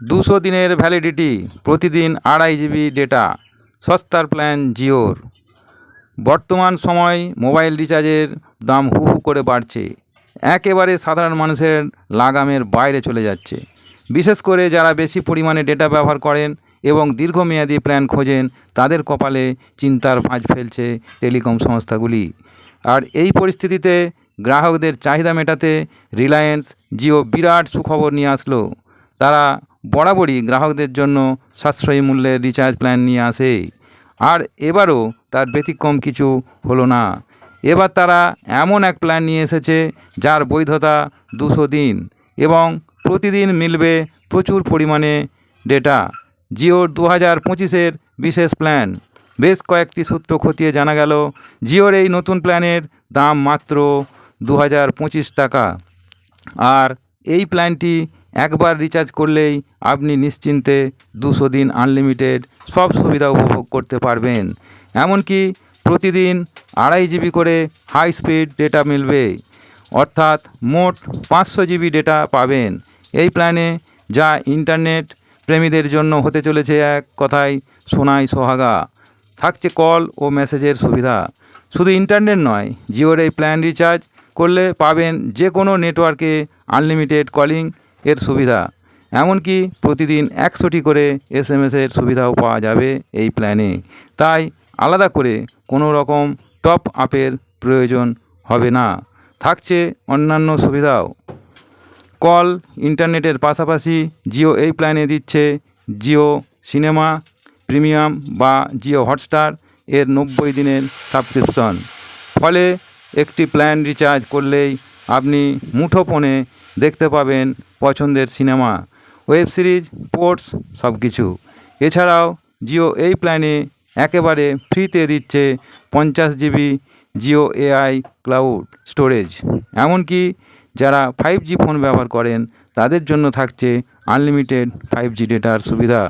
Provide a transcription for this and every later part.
দুশো দিনের ভ্যালিডিটি প্রতিদিন আড়াই জিবি ডেটা সস্তার প্ল্যান জিওর। বর্তমান সময় মোবাইল রিচার্জের দাম হু হু করে বাড়ছে। একেবারে সাধারণ মানুষের লাগামের বাইরে চলে যাচ্ছে। বিশেষ করে যারা বেশি পরিমাণে ডেটা ব্যবহার করেন এবং দীর্ঘমেয়াদী প্ল্যান খোঁজেন, তাদের কপালে চিন্তার ভাঁজ ফেলছে টেলিকম সংস্থাগুলি। আর এই পরিস্থিতিতে গ্রাহকদের চাহিদা মেটাতে রিলায়েন্স জিও বিরাট সুখবর নিয়ে আসলো। তারা বরাবরই গ্রাহকদের জন্য সাশ্রয়ী মূল্যের রিচার্জ প্ল্যান নিয়ে আসে। আর এবারও তার ব্যতিক্রম কিছু হলো না। এবার তারা এমন এক প্ল্যান নিয়ে এসেছে যার বৈধতা দুশো দিন এবং প্রতিদিন মিলবে প্রচুর পরিমাণে ডেটা জিওর দু হাজার পঁচিশের বিশেষ প্ল্যান বেশ কয়েকটি সূত্র খতিয়ে জানা গেল জিওর এই নতুন প্ল্যানের দাম মাত্র দু হাজার পঁচিশ টাকা। আর এই প্ল্যানটি একবার রিচার্জ করলেই আপনি নিশ্চিন্তে দুশো দিন আনলিমিটেড সব সুবিধা উপভোগ করতে পারবেন। এমনকি প্রতিদিন আড়াই জিবি করে হাই স্পিড ডেটা মিলবে। অর্থাৎ মোট পাঁচশো জিবি ডেটা পাবেন। এই প্ল্যানে যা ইন্টারনেট প্রেমীদের জন্য হতে চলেছে এক কথায় সোনাই সোহাগা। থাকছে কল ও মেসেজের সুবিধা। শুধু ইন্টারনেট নয়, জিওর এই প্ল্যান রিচার্জ করলে পাবেন যে কোনো নেটওয়ার্কে আনলিমিটেড কলিং এর সুবিধা। এমনকি প্রতিদিন একশোটি করে এস এম এসের সুবিধাও পাওয়া যাবে এই প্ল্যানে। তাই আলাদা করে কোনো রকম টপ আপের প্রয়োজন হবে না। থাকছে অন্যান্য সুবিধাও। কল, ইন্টারনেটের পাশাপাশি জিও এই প্ল্যানে দিচ্ছে জিও সিনেমা, প্রিমিয়াম বা জিও হটস্টার এর নব্বই দিনের সাবস্ক্রিপশন। ফলে একটি প্ল্যান রিচার্জ করলেই আপনি মুঠোফোনে দেখতে পাবেন পছন্দের সিনেমা। ওয়েব সিরিজ স্পোর্টস সব কিছু এছাড়াও জিও এই প্ল্যানে একেবারে ফ্রিতে দিচ্ছে পঞ্চাশ GB Jio AI cloud storage. এমনকি যারা ফাইভ জি ফোন ব্যবহার করেন, তাদের জন্য থাকছে আনলিমিটেড ফাইভ জি ডেটার সুবিধা।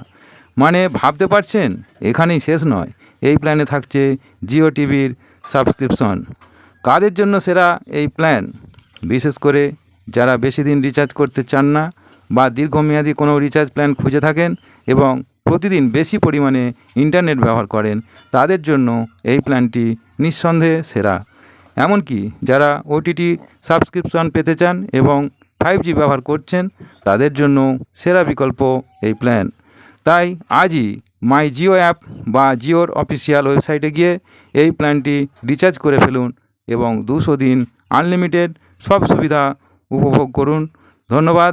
মানে ভাবতে পারছেন? এখানেই শেষ নয়। এই প্ল্যানে থাকছে জিও টিভির সাবস্ক্রিপশন। কাদের জন্য সেরা এই প্ল্যান? বিশেষ করে যারা বেশি দিন রিচার্জ করতে চান না বা দীর্ঘমেয়াদী কোনো রিচার্জ প্ল্যান খুঁজে থাকেন এবং প্রতিদিন বেশি পরিমাণে ইন্টারনেট ব্যবহার করেন, তাদের জন্য এই প্ল্যানটি নিঃসন্দেহে সেরা। এমনকি যারা ওটিটি সাবস্ক্রিপশন পেতে চান এবং ফাইভ জি ব্যবহার করছেন, তাদের জন্য সেরা বিকল্প এই প্ল্যান তাই আজই মাই জিও অ্যাপ বা জিওর অফিসিয়াল ওয়েবসাইটে গিয়ে এই প্ল্যানটি রিচার্জ করে ফেলুন এবং দুশো দিন আনলিমিটেড সব সুবিধা উপভোগ করুন। ধন্যবাদ।